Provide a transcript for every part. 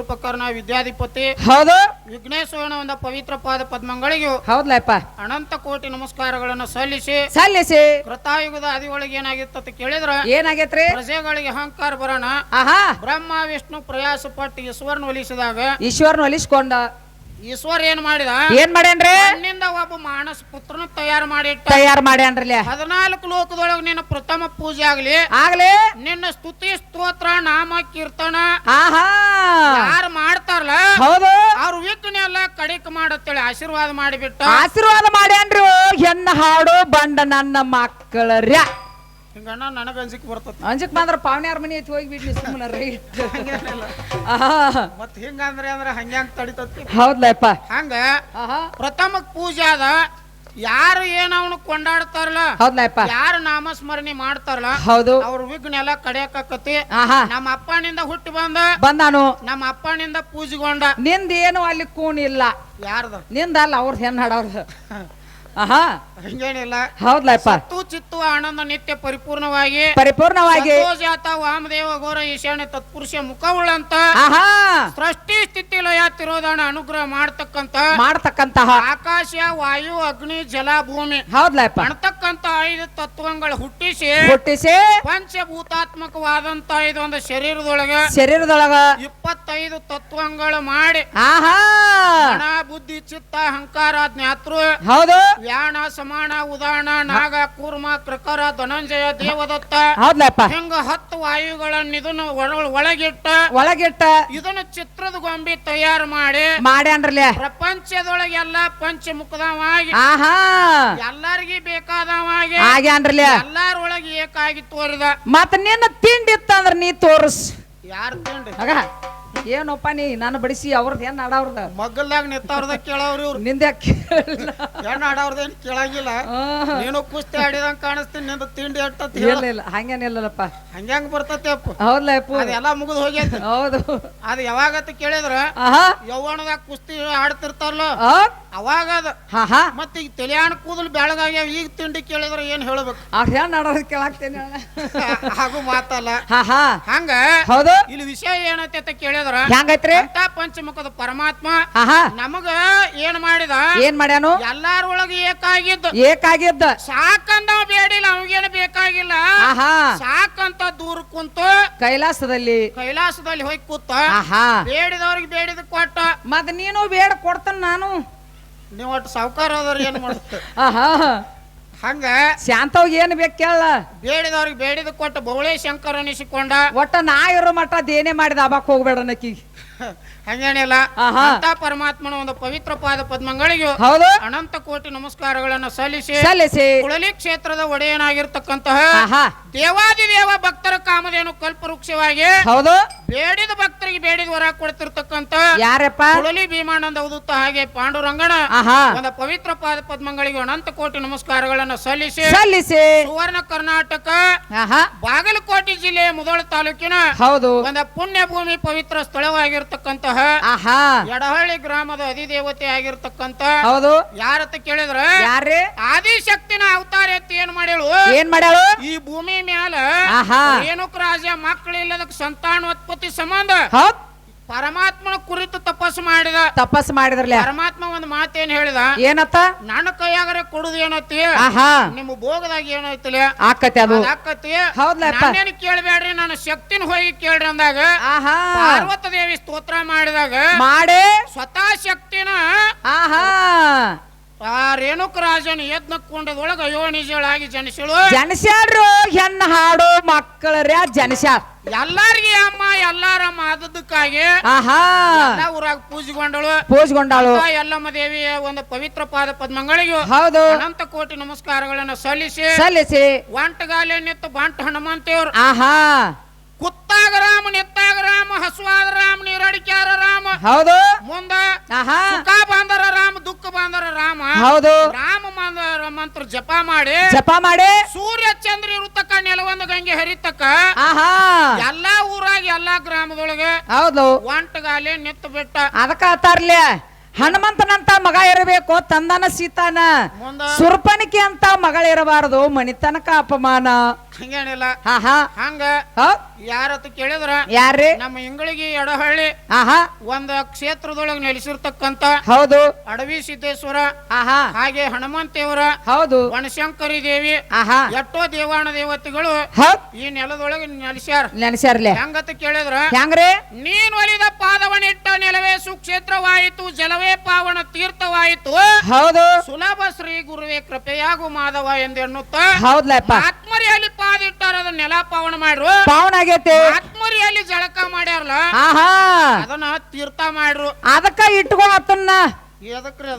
ಉಪಕರಣ ವಿದ್ಯಾಧಿಪತಿ ಹೌದು. ವಿಘ್ನೇಶ್ವರನ ಒಂದು ಪವಿತ್ರ ಪಾದ ಪದ್ಮಗಳಿಗೂ ಹೌದ್ಲಪ್ಪ. ಅನಂತ ಕೋಟಿ ನಮಸ್ಕಾರಗಳನ್ನು ಸಲ್ಲಿಸಿ ಸಲ್ಲಿಸಿ. ಕೃತಾಯುಗದ ಅದಿಯೊಳಗೆ ಏನಾಗಿತ್ತು ಅಂತ ಕೇಳಿದ್ರ? ಏನಾಗೈತ್ರಿ? ಪ್ರಜೆಗಳಿಗೆ ಅಹಂಕಾರ ಬರೋಣ. ಆಹಾ. ಬ್ರಹ್ಮ ವಿಷ್ಣು ಪ್ರಯಾಸ ಪಟ್ಟು ಈಶ್ವರನ ಒಲಿಸಿದಾಗ ಈಶ್ವರನ ಒಲಿಸ್ಕೊಂಡ. ಈಶ್ವರ ಏನ್ ಮಾಡಿದ? ಏನ್ ಮಾಡ್ಯಾನ್ರಿ? ಒಬ್ಬ ಮಾನಸ ಪುತ್ರನ ತಯಾರು ಮಾಡಿ ತಯಾರು ಮಾಡ್ಯಾನ್ರಲ್ಲ ಹದಿನಾಲ್ಕು ಲೋಕದೊಳಗೆ ನಿನ್ನ ಪ್ರಥಮ ಪೂಜೆ ಆಗ್ಲಿ. ಆಗ್ಲಿ? ನಿನ್ನ ಸ್ತುತಿ ಸ್ತೋತ್ರ ನಾಮ ಕೀರ್ತನ. ಆಹಾ! ಯಾರು ಮಾಡ್ತಾರಲ್ಲ? ಹೌದು. ಅವ್ರ ವಿಘ್ನ ಎಲ್ಲ ಕಡಿಕ್ ಮಾಡತ್ತೇಳಿ ಆಶೀರ್ವಾದ ಮಾಡಿಬಿಟ್ಟು. ಆಶೀರ್ವಾದ ಮಾಡ್ಯಾನ್ರಿ ಹೆಣ್ಣ ಹಾಡು ಬಂಡ ನನ್ನ ಮಕ್ಕಳರ್ಯ. ಹಿಂಗಣ್ಣ ನನಗ ಅಂಜಿಕ್ ಬರ್ತತಿ. ಅಂಜಕ್ ಬಂದ್ರ ಪಾವನ್ಯಾರ ಮನೆ ಐತಿ ಹೋಗಿ ಬಿಡ್ಲಿ ಸುಮ್ಮನೆ ಆಹಾ. ಮತ್ ಹಿಂಗಂದ್ರೆ ಅಂದ್ರೆ ಹಂಗ್ಯಾಂಗ್ ತಡಿತತಿ. ಹೌದ್ಲಪ್ಪ. ಹಂಗ ಆಹಾ. ಪ್ರಥಮ ಪೂಜೆ ಅದ ಯಾರು ಏನ್ ಅವನು ಕೊಂಡಾಡ್ತಾರಲ್ಲ ಹೌದ್ಲಪ್ಪ. ಯಾರು ನಾಮಸ್ಮರಣೆ ಮಾಡ್ತಾರಲ್ಲ ಹೌದು. ಅವ್ರ ವಿಘ್ನ ಎಲ್ಲ ಕಡಿಯಕತಿ ನಮ್ಮ ಅಪ್ಪನಿಂದ ಹುಟ್ಟಿ ಬಂದ ಬಂದಾನು. ನಮ್ಮ ಅಪ್ಪನಿಂದ ಪೂಜೆಗೊಂಡ. ನಿಂದ ಏನು ಅಲ್ಲಿ ಕೂಣಿಲ್ಲ ಯಾರ್ದು? ನಿಂದ ಅಲ್ಲ ಅವ್ರದ್ದು ಹೆಣ್ಣು ಹಾಡವ್ರದ್ದು ಆಹಾ. ಹಿಂಗೇನಿಲ್ಲ. ಹೌದ್ಲಪ್ಪ. ತು ಚಿತ್ತು ಆನಂದ ನಿತ್ಯ ಪರಿಪೂರ್ಣವಾಗಿ ಪರಿಪೂರ್ಣವಾಗಿ ವಾಮದೇವ ಘೋರ ಈಶಾನ್ಯ ತತ್ಪುರುಷ ಮುಖವುಳ್ಳಂತ ಆಹಾ. ಸೃಷ್ಟಿ ಸ್ಥಿತಿ ಲಯ ತಿರೋಧಾನ ಅನುಗ್ರಹ ಮಾಡ್ತಕ್ಕಂತ ಮಾಡ್ತಕ್ಕಂತಹ ಆಕಾಶ ವಾಯು ಅಗ್ನಿ ಜಲ ಭೂಮಿ ಹೌದ್ಲಪ್ಪ. ಕಾಣ್ತಕ್ಕಂತ ಐದು ತತ್ವಗಳು ಹುಟ್ಟಿಸಿ ಹುಟ್ಟಿಸಿ ಪಂಚಭೂತಾತ್ಮಕವಾದಂತ ಇದೊಂದು ಶರೀರದೊಳಗ ಶರೀರದೊಳಗ ಇಪ್ಪತ್ತೈದು ತತ್ವಗಳು ಮಾಡಿ ಆಹಾ. ಹಣ ಬುದ್ಧಿ ಚಿತ್ತ ಅಹಂಕಾರ ಜ್ಞಾತೃ ಹೌದು. ವ್ಯಾಣ ಸಮಾನ ಉದಾಹರಣ ನಾಗ ಕೂರ್ಮ ಕೃಕರ ಧನಂಜಯ ದೇವದತ್ತ ಹೌದ್ಲಪ್ಪ ಹಿಂಗ ಹತ್ತು ವಾಯುಗಳನ್ನ ಇದನ್ನು ಒಳ- ಒಳಗಿಟ್ಟ ಒಳಗಿಟ್ಟ. ಇದನ್ನ ಚಿತ್ರದ ಗೊಂಬಿ ತಯಾರು ಮಾಡಿ ಮಾಡ್ಯಾನ್ರಲ್ಲ ಪ್ರಪಂಚದೊಳಗೆಲ್ಲ ಪಂಚಮುಖದವಾಗಿ ಆಹಾ. ಎಲ್ಲಾರ್ಗಿ ಬೇಕಾದವಾಗಿ ಆಗ್ಯಾನ್ರಲ್ಲ ಎಲ್ಲಾರೊಳಗೆ ಏಕಾಗಿ ತೋರಿದ. ಮತ್ತ ನಿನ್ನ ತಿಂಡಿ ಇತ್ತಂದ್ರ ನೀ ತೋರ್ಸ್. ಯಾರು ತಿಂಡಿ? ಆಗ ಏನಪ್ಪ ನೀ? ನಾನು ಬಡಿಸಿ ಅವ್ರದ್ದು ಹೆಣ್ಣು ಆಡವ್ರದ ಮಗ್ಗಲ್ದಾಗ ನೆತ್ತವ್ರದ ಕೇಳವ್ರಿ ಇವ್ರು. ನಿಂದೆ ಕೇಳಿಲ್ಲ. ಹೆಣ್ಣು ಏನು ಕೇಳಂಗಿಲ್ಲ. ನೀನು ಕುಸ್ತಿ ಆಡಿದಂಗ ಕಾಣಿಸ್ತೀನಿ ನಿಂದ ತಿಂಡಿ ಎಟ್ಟತ್ ಇಲ್ಲ ಇಲ್ಲ ಹಂಗೇನಿಲ್ಲಲ್ಲಪ್ಪ ಹಂಗ್ಯಾಂಗ ಬರ್ತತಿ ಅಪ್ಪ. ಹೌದಲ್ಲ ಅಪ್ಪ? ಅದೆಲ್ಲ ಮುಗಿದು ಹೋಗ್ಯದ ಹೌದು. ಅದು ಯಾವಾಗತ್ತ ಕೇಳಿದ್ರ ಆಹಾ. ಯವ್ವನದಾಗ ಕುಸ್ತಿ ಆಡ್ತಿರ್ತಾರಲ್ಲ. ಆ? ಅವಾಗ ಅದು ಹಾ ಹಾ. ಮತ್ತ ಈಗ ತಲಿಯಾಣ ಕೂದಲು ಬೆಳಗಾಗ್ಯಾವ ಈಗ ತಿಂಡಿ ಕೇಳಿದ್ರೆ ಏನ್ ಹೇಳ್ಬೇಕು? ಅವ್ರ ಹೆಣ್ಣು ಆಡೋದು ಕೇಳಾಕ್ತೇನೆ ಹಾಗೂ ಮಾತಲ್ಲ. ಹಾ ಹಾ. ಹಂಗ ಹೌದು. ಇಲ್ಲಿ ವಿಷಯ ಏನೈತೆ ಅಂತ ಕೇಳಿದ್ರ? ಹೆಂಗೈತ್ರಿ? ಅಂತ ಪಂಚಮುಖದ ಪರಮಾತ್ಮ ಆಹಾ ನಮಗ ಏನ್ ಮಾಡಿದ? ಏನ್ ಮಾಡ್ಯಾನು? ಎಲ್ಲಾರೊಳಗ ಏಕಾಗಿದ್ದು. ಏಕಾಗಿದ್ದ. ಸಾಕಂದ ಬೇಡಿಲ್ಲ ಅವಗೇನು ಬೇಕಾಗಿಲ್ಲ. ಆಹಾ ಸಾಕಂತ ದೂರ ಕುಂತು ಕೈಲಾಸದಲ್ಲಿ. ಕೈಲಾಸದಲ್ಲಿ ಹೋಗಿ ಕೂತ ಆಹಾ ಬೇಡಿದವ್ರಿಗೆ ಬೇಡಿದ ಕೊಟ್ಟ. ಮತ್ ನೀನು ಬೇಡ ಕೊಡ್ತಾನ ನಾನು. ನೀವು ಒಟ್ಟು ಸಾವುಕಾರ ಅದ್ರ ಏನು ಮಾಡುತ್ತೆ ಆಹಾ. ಹಂಗ ಶಾಂತವ್ ಏನ್ ಬೇಕು ಕೇಳ ಬೇಡಿದವ್ರಿಗೆ ಬೇಡಿದ ಕೊಟ್ಟು ಬೌಳೆ ಶಂಕರ ಅನಿಸಿಕೊಂಡ. ಒಟ್ಟ ನಾ ಇರೋ ಮಟ್ಟ ಅದೇನೇ ಮಾಡಿದ ಅಬಾಕ್ ಹೋಗ್ಬೇಡ ನಕ್ಕಿ ಹಂಗೇನಿಲ್ಲ. ಆಹಾ. ಅಂತ ಪರಮಾತ್ಮನ ಒಂದು ಪವಿತ್ರ ಪಾದ ಪದ್ಮಗಳಿಗೆ ಹೌದು. ಅನಂತ ಕೋಟಿ ನಮಸ್ಕಾರಗಳನ್ನ ಸಲ್ಲಿಸಿ ಸಲ್ಲಿಸಿ. ಕುಳಲಿ ಕ್ಷೇತ್ರದ ಒಡೆಯನಾಗಿರ್ತಕ್ಕಂತಹ ಆಹಾ. ದೇವಾದಿದೇವ ಭಕ್ತರ ಕಾಮಧೇನು ಕಲ್ಪವೃಕ್ಷವಾಗಿ ಹೌದು. ಬೇಡಿದ ಭಕ್ತರಿಗೆ ಬೇಡಿದ ವರ ಕೊಡ್ತಿರ್ತಕ್ಕಂತ ಯಾರಪ್ಪ? ಕುಳಲಿ ಭೀಮಾನಂದ ಉದುತ್ತ ಹಾಗೆ ಪಾಂಡುರಂಗನ ಆಹಾ. ಒಂದು ಪವಿತ್ರ ಪಾದ ಪದ್ಮಗಳಿಗೆ ಅನಂತ ಕೋಟಿ ನಮಸ್ಕಾರಗಳನ್ನ ಸಲ್ಲಿಸಿ ಸಲ್ಲಿಸಿ. ಸುವರ್ಣ ಕರ್ನಾಟಕ ಆಹಾ. ಬಾಗಲಕೋಟೆ ಜಿಲ್ಲೆಯ ಮುದೋಳ ತಾಲೂಕಿನ ಹೌದು. ಒಂದು ಪುಣ್ಯ ಭೂಮಿ ಪವಿತ್ರ ಸ್ಥಳವಾಗಿರ್ತಕ್ಕಂತಹ ಆಹಾ. ಎಡಹಳ್ಳಿ ಗ್ರಾಮದ ಅಧಿದೇವತೆ ಆಗಿರ್ತಕ್ಕಂತ ಹೌದು. ಯಾರತ್ತ ಕೇಳಿದ್ರ ಯಾರೇ ಆದಿಶಕ್ತಿನ ಅವತಾರ ಎತ್ತಿ ಏನ್ ಮಾಡ್ಯಾಳು? ಏನ್ ಮಾಡ್ಯಾಳು? ಈ ಭೂಮಿ ಮ್ಯಾಲ ಆಹಾ. ರೇಣುಕ ರಾಜ ಮಕ್ಕಳಿಲ್ಲದ ಸಂತಾನೋತ್ಪತ್ತಿ ಸಂಬಂಧ ಹೌದ್. ಪರಮಾತ್ಮನ ಕುರಿತು ತಪಸ್ಸು ಮಾಡಿದ. ತಪಸ್ಸು ಮಾಡಿದ್ರಲ್ಲ? ಪರಮಾತ್ಮ ಒಂದು ಮಾತೇನ್ ಹೇಳಿದ? ಏನತ್ತ? ನನ್ನ ಕೈಯಾಗರೆ ಕೊಡುದು ಏನೈತಿ ಆಹಾ. ನಿಮ್ಮ ಭೋಗದಾಗ ಏನೈತಿಲ್ಲ ಆಕತಿ ಅದು. ಆಕತಿ ಹೌದೇನು ಕೇಳ್ಬೇಡ್ರಿ ಕೇಳಬೇಡ್ರಿ ನಾನು ಶಕ್ತಿನ ಹೋಗಿ ಕೇಳ್ರಿ ಅಂದಾಗ ಆಹಾ. ಪಾರ್ವತ ದೇವಿ ಸ್ತೋತ್ರ ಮಾಡಿದಾಗ ಮಾಡಿ. ಸ್ವತಃ ಶಕ್ತಿನ ಆಹಾ. ಆ ರೇಣುಕ ರಾಜನ ಯಜ್ಞ ಕುಂಡದೊಳಗ ಅಯೋನಿಜಳಾಗಿ ಜನಿಸಳು. ಜನಸ್ಯಾಡ್ರು ಹೆಣ್ಣು ಹಾಡು ಮಕ್ಕಳರ್ಯ ಜನಸ್ಯಾರ್. ಎಲ್ಲಾರ್ಗಿ ಅಮ್ಮ ಎಲ್ಲಾರಮ್ಮ ಆದದ್ದಕ್ಕಾಗಿ ಆಹಾ. ಎಲ್ಲ ಊರಾಗ ಪೂಜೆಗೊಂಡಳು. ಪೂಜ್ಗೊಂಡಾಳು. ಎಲ್ಲಮ್ಮ ಯಲ್ಲಮ್ಮ ದೇವಿಯ ಒಂದು ಪವಿತ್ರ ಪಾದ ಪದ್ಮಗಳಿಗೆ ಹೌದು. ಅನಂತ ಕೋಟಿ ನಮಸ್ಕಾರಗಳನ್ನ ಸಲ್ಲಿಸಿ ಸಲ್ಲಿಸಿ. ಒಂಟಗಾಲೆ ನಿತ್ತು ಬಂಟ ಹನುಮಂತೇವ್ರು. ಆಹಾ. ಕುತ್ತಾಗ ರಾಮ ನಿತ್ತಾಗ ರಾಮ ಹಸುವಾದ ರಾಮ ನೀರಡಿಕ್ಯಾರ ರಾಮ. ಹೌದು. ಮುಂದ ಆಹಾ. ಸುಖ ಹೌದು. ರಾಮ ಮಂತ್ರ ಜಪ ಮಾಡಿ ಜಪ ಮಾಡಿ. ಸೂರ್ಯ ಚಂದ್ರ ಇರುತ್ತಕ್ಕ ನೆಲವೊಂದು ಗಂಗೆ ಹರಿತಕ್ಕ ಆಹಾ. ಎಲ್ಲಾ ಊರಾಗ ಎಲ್ಲಾ ಗ್ರಾಮದೊಳಗೆ ಹೌದು. ಒಂಟಗಾಲಿ ನಿತ್ತು ಬಿಟ್ಟ ಅದಕ್ಕ ಅತ್ತಾರ್ಲೆ? ಹನುಮಂತನಂತ ಮಗ ಇರಬೇಕು ತಂದನ ಸೀತಾನ. ಮುಂದ ಸುರ್ಪನಿಕೆ ಅಂತ ಮಗಳಿರಬಾರದು ಮಣಿತನಕ ಅಪಮಾನ. ಹಂಗೇನಿಲ್ಲ. ಹಾ ಹಾ? ಹಂಗ ಹೌದ್ ಯಾರತ್ತ ಕೇಳಿದ್ರ? ಯಾರ್ರಿ? ನಮ್ಮ ಇಂಗಳಿಗೆ ಎಡಹಳ್ಳಿ ಆಹಾ. ಒಂದ ಕ್ಷೇತ್ರದೊಳಗೆ ನೆಲೆಸಿರ್ತಕ್ಕಂತ ಹೌದು. ಅಡವಿ ಸಿದ್ದೇಶ್ವರ ಆಹಾ. ಹಾಗೆ ಹನುಮಂತೇವರ ಹೌದು. ವನಶಂಕರಿ ದೇವಿ ಆಹಾ. ಎಷ್ಟೋ ದೇವಾಣ ದೇವತೆಗಳು ಹೌದ್ ಈ ನೆಲದೊಳಗೆ ನೆಲೆಸ್ಯಾರ. ನೆನ್ಸ್ಯಾರ್ಲೆ ಹೆಂಗತ ಕೇಳಿದ್ರ? ಹೆಂಗ್ರಿ? ನೀನ್ ಒಲಿದ ಪಾದವನಿಟ್ಟ ನೆಲವೇ ಸುಕ್ಷೇತ್ರವಾಯಿತು ಜಲವೇ ಪಾವನ ತೀರ್ಥವಾಯಿತು. ಹೌದು. ಸುಲಭ ಶ್ರೀ ಗುರುವೇ ಕೃಪೆಯಾಗು ಮಾಧವ ಎಂದೆನ್ನುತ್ತ ಹೌದ್ಲಪ್ಪ. ಆತ್ಮರಿಯಲ್ಲಿ ಪಾದಿಟ್ಟಾರ ಅದನ್ನ ನೆಲ ಪಾವನ ಮಾಡ್ರು. ಪಾವನ ಆಗೈತಿ. ಆತ್ಮರಿಯಲ್ಲಿ ಜಳಕ ಮಾಡ್ಯಾರಲ್ಲ ಆಹಾ. ಅದನ್ನ ತೀರ್ಥ ಮಾಡ್ರು. ಅದಕ್ಕ ಇಟ್ಕೋ ಅತನ್ನ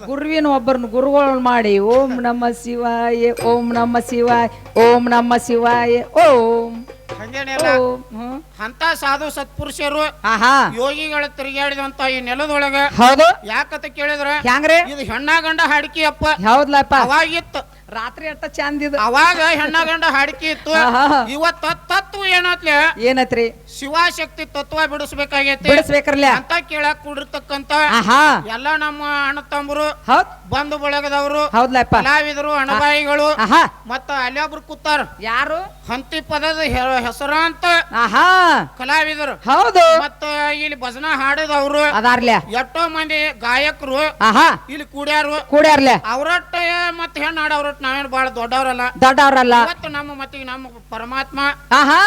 ಗುರುವಿನ ಒಬ್ಬರನ್ನ ಗುರುಗಳನ್ನ ಮಾಡಿ ಓಂ ನಮ ಶಿವಾಯ ಓಂ ನಮ ಶಿವಾಯ ಓಂ ನಮ ಶಿವಾಯ ಓಂ. ಹಂಗೇನಿಲ್ಲ ಓಂ ಹ್ಮ್. ಅಂತ ಸಾಧು ಸತ್ಪುರುಷರು ಆಹಾ. ಯೋಗಿಗಳ ತಿರುಗಾಡಿದಂತ ಈ ನೆಲದೊಳಗ ಹೌದು. ಯಾಕಂತ ಕೇಳಿದ್ರ ಹೆಂಗ್ರಿ? ಇದು ಹೆಣ್ಣ ಗಂಡ ಹಾಡಿಕೆ ಅಪ್ಪ. ಹೌದ್ಲಪ್ಪ. ಅವಾಗಿತ್ತು ರಾತ್ರಿ ಅಟ್ಟ ಚಂದ ಇದು. ಅವಾಗ ಹೆಣ್ಣ ಗಂಡ ಹಾಡಿಕೆ ಇತ್ತು. ಆಹಾ. ಇವತ್ತ ತತ್ವ ಏನತ್ಲೆ? ಏನತ್ರಿ? ಶಿವಶಕ್ತಿ ತತ್ವ ಬಿಡಿಸ್ಬೇಕಾಗೈತಿ. ಬಿಡಿಸ್ಬೇಕ್ರಲ್ಲ ಅಂತ ಕೇಳಕ್ ಕೂಡಿರ್ತಕ್ಕಂತ ಆಹಾ. ಎಲ್ಲ ನಮ್ಮ ಅಣ್ಣ ತಮ್ಮರು ಹೌದ್. ಬಂಧು ಬಳಗದವರು ಹೌದ್ಲಪ್ಪ ಕಲಾವಿದರು ಅಣಬಾಯಿಗಳು ಆಹಾ. ಮತ್ತ ಅಲ್ಲೊಬ್ರು ಕೂತಾರ. ಯಾರು? ಹಂತಿ ಪದದ ಹೆ- ಹೆಸರಾಂತ ಆಹಾ. ಕಲಾವಿದರು. ಹೌದು. ಮತ್ತ ಇಲ್ಲಿ ಭಜನ ಹಾಡದವ್ರು. ಅದಾರ್ಲೆ. ಎಷ್ಟೋ ಮಂದಿ ಗಾಯಕರು ಆಹಾ. ಇಲ್ಲಿ ಕೂಡ್ಯಾರು. ಕೂಡ್ಯಾರ್ಲೆ. ಅವ್ರಟ್ಟ ಮತ್ತ ಹೆಣ್ಣು ಹಾಡವ್ರಟ್ ನಾವೇನು ಬಹಳ ದೊಡ್ಡವರಲ್ಲ. ದೊಡ್ಡವ್ರಲ್ಲ. ಇವತ್ತು ನಮ್ಮ ಮತ್ತಿಗೆ ನಮ್ಮ ಪರಮಾತ್ಮ ಆಹಾ.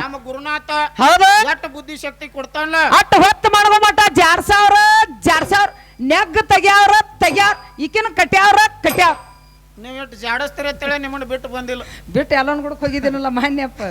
ನಮ್ಮ ಗುರುನಾಥ ಹೌದು. ಎಷ್ಟ ಬುದ್ಧಿ ಶಕ್ತಿ ಕೊಡ್ತಾನಲ್ಲ ಅಟ್ ಹೊತ್ತು ಮಾಡುವ ಮಟ್ಟ ಜಾರ್ಸಾವ್ರ ಜಾರ್ಸಾವ್ರ ನೆಗ್ ತೆಗ್ಯಾವ್ರ ತೆಗ್ಯಾವ್ರ ಈಕಿನ ಕಟ್ಯಾವ್ರ ಕಟ್ಯಾವ್ ನೀವು ಎಷ್ಟು ಜಾಡಿಸ್ತೀರಿ ಅಂತೇಳಿ ನಿಮ್ಮನ್ನ ಬಿಟ್ಟು ಬಂದಿಲ್ಲ. ಬಿಟ್ಟು ಎಲ್ಲೊಂದ್ ಗುಡಕ್ ಹೋಗಿದ್ದೀನಲ್ಲ ಮಾನ್ಯಪ್ಪ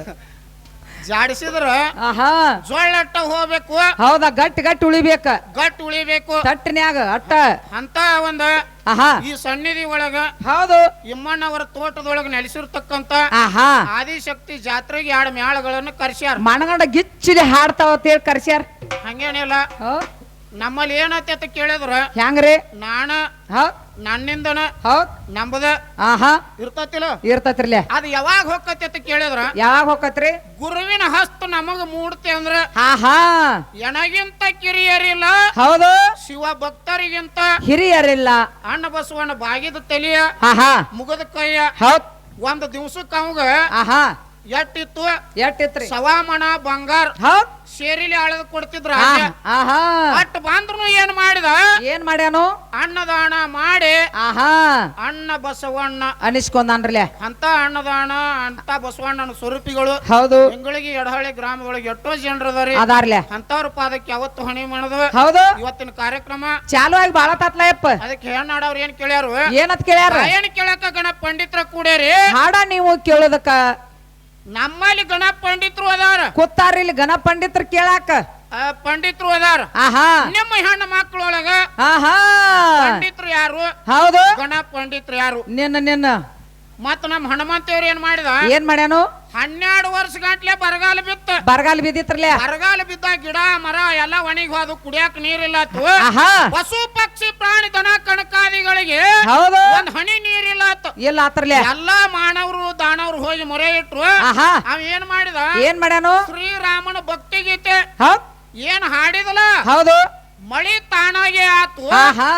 ಜಾಡಿಸಿದ್ರ? ಆಹಾ. ಜೊಳ್ಳಟ್ಟ ಹೋಗ್ಬೇಕು. ಹೌದಾ ಗಟ್ಟಿ ಗಟ್ಟಿ ಉಳಿಬೇಕ. ಗಟ್ಟಿ ಉಳಿಬೇಕು. ತಟ್ಟಿನ್ಯಾಗ ಅಟ್ಟ. ಅಂತ ಒಂದು ಆಹಾ. ಈ ಸನ್ನಿಧಿ ಒಳಗ ಹೌದು. ಇಮ್ಮಣ್ಣವರ ತೋಟದೊಳಗ ನೆಲೆಸಿರ್ತಕ್ಕಂತ ಆಹಾ. ಆದಿಶಕ್ತಿ ಜಾತ್ರೆಗೆ ಎರಡು ಮ್ಯಾಳಗಳನ್ನು ಕರ್ಸ್ಯಾರ. ಮಣಗಂಡ ಗಿಚ್ಚಿಲಿ ಹಾಡ್ತಾವ ಅಂತೇಳಿ ಕರ್ಸ್ಯಾರ. ಹಂಗೇನಿಲ್ಲ. ಹೌದ್ ನಮ್ಮಲ್ಲಿ ಏನತ್ತೆ ಅಂತ ಕೇಳಿದ್ರ ಹೆಂಗ್ರಿ ನಾಣ ಹೌದ್. ನನ್ನಿಂದನ ಹೌದ್. ನಂಬದ ಆಹಾ. ಇರ್ತತಿಲ್ಲ. ಇರ್ತತ್ರಿಲೆ. ಅದು ಯಾವಾಗ ಹೋಗತಿ ಅಂತ ಕೇಳಿದ್ರ ಯಾವಾಗ ಹೋಗತ್ರಿ ಗುರುವಿನ ಹಸ್ತ ನಮಗ ಮೂಡ್ತೆ ಅಂದ್ರ ಆಹಾ. ಎನಗಿಂತ ಕಿರಿಯರಿಲ್ಲ ಹೌದು. ಶಿವ ಭಕ್ತರಿಗಿಂತ ಹಿರಿಯರಿಲ್ಲ. ಅಣ್ಣ ಬಸವಣ್ಣ ಬಾಗಿದ ತಲಿಯ ಆಹಾ. ಮುಗದ ಕೈಯ ಹೌದ್. ಒಂದ್ ದಿವ್ಸಕ್ಕ ಅವಂಗ ಆಹಾ. ಎಟ್ಟಿತ್ತು. ಎಟ್ಟಿತ್ರಿ. ಸವಾಮಣ ಬಂಗಾರ ಹೌದ್. ಸೇರಿಲಿ ಅಳದ್ ಕೊಡ್ತಿದ್ರ ಆಹಾ, ಅಟ್ ಬಂದ್ರು ಏನ್ ಮಾಡಿದ? ಏನ್ ಮಾಡ್ಯಾನು? ಅನ್ನದಾನ ಮಾಡಿ. ಆಹಾ. ಅಣ್ಣ ಬಸವಣ್ಣ. ಅನಿಸ್ಕೊಂಡನ್ರಲೆ ಅಂತ ಅನ್ನದಾನ ಅಂತ ಬಸವಣ್ಣನ ಸ್ವರೂಪಿಗಳು. ಹೌದು. ತಿಂಗಳಿಗೆ ಎಡಹಳ್ಳಿ ಗ್ರಾಮಗಳಿಗೆ ಎಷ್ಟೋ ಜನರದಾರಿ ಅದಾರ್ಲೆ ಅಂತವ್ರ ಅದಕ್ಕೆ ಯಾವತ್ತು ಹಣಿ ಮಾಡದು? ಹೌದು. ಇವತ್ತಿನ ಕಾರ್ಯಕ್ರಮ. ಚಾಲು ಆಗಿ ಬಾಳ ತತ್ಲಯಪ್ಪ ಅದಕ್ಕೆ ಹೆಣ್ಣಾಡವ್ರು ಏನ್ ಕೇಳ್ಯಾರು? ಏನತ್ ಕೇಳ್ಯಾರ? ಏನ್ ಕೇಳಕ ಗಣ ಪಂಡಿತರ ಕೂಡ್ಯಾರಿ ಹಾಡ ನೀವು ಕೇಳೋದಕ್ಕ ನಮ್ಮಲ್ಲಿ ಗಣ ಪಂಡಿತರು ಅದಾರ. ಕೂತಾರ ಇಲ್ಲಿ ಗಣ ಪಂಡಿತರು ಕೇಳಾಕ. ಆ, ಪಂಡಿತರು ಅದಾರ. ಆಹಾ. ನಿಮ್ಮ ಹೆಣ್ಣು ಮಕ್ಕಳೊಳಗ ಆಹಾ. ಪಂಡಿತರು ಯಾರು? ಹೌದು. ಗಣ ಪಂಡಿತರು ಯಾರು? ನಿನ್ನ ನಿನ್ನ. ಮತ್ತ ನಮ್ಮ ಹನುಮಂತೇವ್ರ ಏನ್ ಮಾಡಿದ? ಏನ್ ಮಾಡ್ಯಾನು? ಹನ್ನೆರಡು ವರ್ಷ ಗಂಟ್ಲೆ ಬರಗಾಲ ಬಿತ್ತ. ಬರಗಾಲ ಬಿದ್ದಿತ್ರಲೆ? ಬರಗಾಲ ಬಿದ್ದ ಗಿಡ ಮರ ಎಲ್ಲ ಒಣಗಿ ಹೋದು ಕುಡಿಯಾಕ ನೀರಿಲ್ಲ ಆತು. ಆಹಾ. ಪಶು ಪಕ್ಷಿ ಪ್ರಾಣಿ ದನ ಕಣಕಾದಿಗಳಿಗೆ ಹೌದು. ಒಂದ್ ಹನಿ ನೀರಿಲ್ಲ ಆತು. ಇಲ್ಲ ಆತ್ರಲೆ? ಎಲ್ಲಾ ಮಾನವರು ದಾನವ್ರು ಹೋಗಿ ಮೊರೆ ಇಟ್ರು ಆಹಾ. ಅವ ಏನ್ ಮಾಡಿದ? ಏನ್ ಮಾಡ್ಯಾನು? ಶ್ರೀರಾಮನ ಭಕ್ತಿ ಗೀತೆ. ಹೌದ್. ಏನ್ ಹಾಡಿದಲ್ಲ? ಹೌದು. ಮಳಿ ತಾನಾಗೆ ಆತು. ಆಹಾ.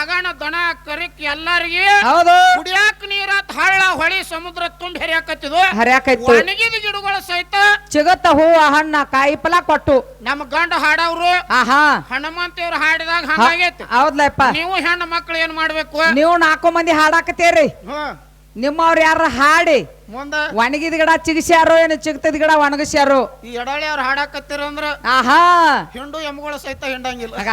ಆಗಣ ದನ ಕರಿಕ್ ಎಲ್ಲರಿಗೆ. ಹೌದು. ಕುಡಿಯಾಕ ನೀರ ಹಳ್ಳ ಹೊಳಿ ಸಮುದ್ರ ತುಂಬ ಹರಿಯಾಕತ್ತಿದ್ವು ಹರ್ಯಾಕೈತು. ಒಣಗಿದ ಗಿಡಗಳು ಸಹಿತ ಚಿಗತ್ತ ಹೂವ ಹಣ್ಣ ಕಾಯಿ ಫಲ ಕೊಟ್ಟು. ನಮ್ಮ ಗಂಡ ಹಾಡವ್ರು. ಆಹಾ. ಹನುಮಂತೇವ್ರು ಹಾಡಿದಾಗ ಹಂಗಾಗೈತಿ. ಹೌದ್ಲಪ್ಪ ನೀವು ಹೆಣ್ಣು ಮಕ್ಳು ಏನ್ ಮಾಡ್ಬೇಕು? ನೀವು ನಾಲ್ಕು ಮಂದಿ ಹಾಡಾಕತ್ತೀರಿ. ಹ್ಮ್ ನಿಮ್ಮವ್ರ ಯಾರ ಹಾಡಿ? ಮುಂದ ಒಣಗಿದ ಗಿಡ ಚಿಗಿಸ್ಯಾರೋ ಏನು ಚಿಗ್ತದ ಗಿಡ ಒಣಗಿಸ್ಯಾರೋ? ಈ ಎಡಾಳಿ ಅವ್ರು ಹಾಡಾಕತ್ತೀರ ಅಂದ್ರ ಆಹಾ! ಹಿಂಡು ಎಮ್ಗಳು ಸಹಿತ ಹಿಂಡಂಗಿಲ್ಲ. ಆಗ.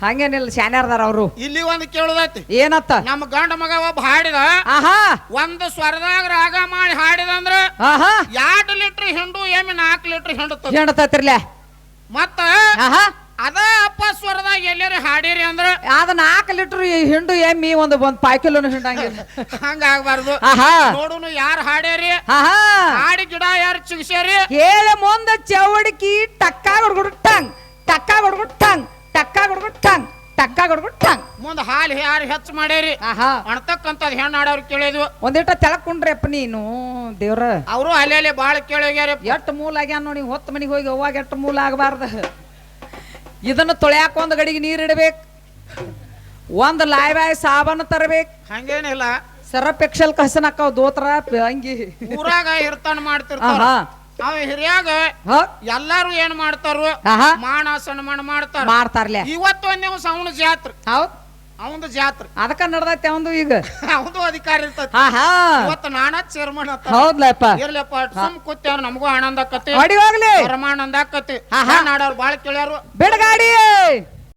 ಹಂಗೇನಿಲ್ಲ ಶಾನ್ಯಾರ್ದಾರ ಅವರು. ಇಲ್ಲಿ ಒಂದ್ ಕೇಳುದೈತಿ. ಏನತ್ತ? ನಮ್ಮ ಗಂಡ ಮಗ ಒಬ್ಬ ಹಾಡಿದ. ಆಹಾ! ಒಂದು ಸ್ವರದಾಗ ರಾಗ ಮಾಡಿ ಹಾಡಿದಂದ್ರ ಆಹಾ! ಎರಡು ಲೀಟರ್ ಹಿಂಡು ಎಮ್ಮೆ ನಾಲ್ಕು ಲೀಟರ್ ಹಿಂಡುತ್ತ ಹೇಳ್ತತ್ರಿಲೆ ಮತ್ತ ಆಹಾ! ಅದ ಅಪ್ಪ ಸ್ವರದಾಗ ಎಲ್ಲಾರ ಹಾಡಿರಿ ಅಂದ್ರ? ಅದ ನಾಲ್ಕು ಲೀಟರ್ ಹಿಂಡು ಎಮ್ಮಿ ಒಂದು ಒಂದ್ ಪಾಯ್ ಕಿಲೋನು ಹಿಂಡಂಗಿಲ್ಲ ಹಂಗ ಆಗ್ಬಾರ್ದು ಆಹಾ. ನೋಡುನು ಯಾರು ಹಾಡ್ಯಾರಿ? ಆಹಾ. ಹಾಡಿ ಗಿಡ ಯಾರು ಚಿಗಿಸ್ಯಾರಿ? ಹೇಳ ಮುಂದ ಚೌಡಿಕಿ ಟಕ್ಕ ಗುಡ್ಗುಡ್ ಟಂಗ್ ಟಕ್ಕ ಗುಡ್ಗುಡ್ ಟಂಗ್ ಟಕ್ಕ ಗುಡ್ಗುಡ್ ಟಂಗ್ ಟಕ್ಕ ಗುಡ್ಗುಡ್ ಟಂಗ್. ಮುಂದ ಹಾಲು ಯಾರು ಹೆಚ್ಚು ಮಾಡ್ಯಾರಿ? ಆಹಾ. ಹೆಣ್ಣು ಆಡೋರು ಕೇಳಿದ್ವು. ಒಂದಿಟ ತೆಳಕೊಂಡ್ರಪ್ಪ ನೀನು ದೇವ್ರ. ಅವರು ಅಲ್ಲೇ ಬಾಳ ಕೇಳೋಗ್ಯಾರ ಎಟ್ಟು ಮೂಲ ಆಗ್ಯಾನ ನೋಡಿ ಹೊತ್ತು ಮನಿಗೆ ಹೋಗಿ ಅವಾಗ ಎಟ್ಟು ಮೂಲ ಆಗಬಾರ್ದ. ಇದನ್ನ ತೊಳ್ಯಾಕ ಒಂದು ಗಡಿಗೆ ನೀರು ಇಡಬೇಕು. ಒಂದು ಲಾಯ್ ಬಾಯ್ ಸಾಬಾನು ತರಬೇಕು. ಹಂಗೇನಿಲ್ಲ. ಸರ್ಫ್ ಎಕ್ಸೆಲ್ ಕಸನ್ ಹಾಕಾವ್ ದೋತ್ರ ಅಂಗಿ ಊರಾಗ ಇರ್ತಾನ ಮಾಡ್ತಿರ್ತಾರ. ಅವ ಹಿರಿಯಾಗ ಎಲ್ಲಾರು ಏನ್ ಮಾಡ್ತಾರು? ಮಾಣ ಮಾನ ಸನ್ಮಾನ ಮಾಡ್ತಾರ. ಮಾಡ್ತಾರ್ಲೆ. ಇವತ್ತು ಒಂದ್ ದಿವಸ ಅವನ ಜಾತ್ರೆ. ಹೌದ್. ಅವಂದು ಜಾತ್ರೆ. ಅದಕ್ಕ ನಡ್ದೈತೆ ಅವಂದು ಈಗ. ಅವಂದು ಅಧಿಕಾರ ಇರ್ತೈತಿ. ಆಹಾ ಇವತ್ತು ನಾನ ಚೇರ್ಮನ್ ಹೌದ್ಲಪ್ಪ. ಇರ್ಲಪ್ಪ ಸುಮ್ ಕೂತ್ಯಾರ ನಮಗೂ ಆನಂದ ಆಕತಿ ಹೊಡಿ ಹೋಗ್ಲಿ. ಪರಮಾನಂದ ಆಕತಿ ಹಾ ನಾಡವ್ರು ಬಾಳ ಕೇಳ್ಯಾರು. ಬಿಡಗಾಡಿ.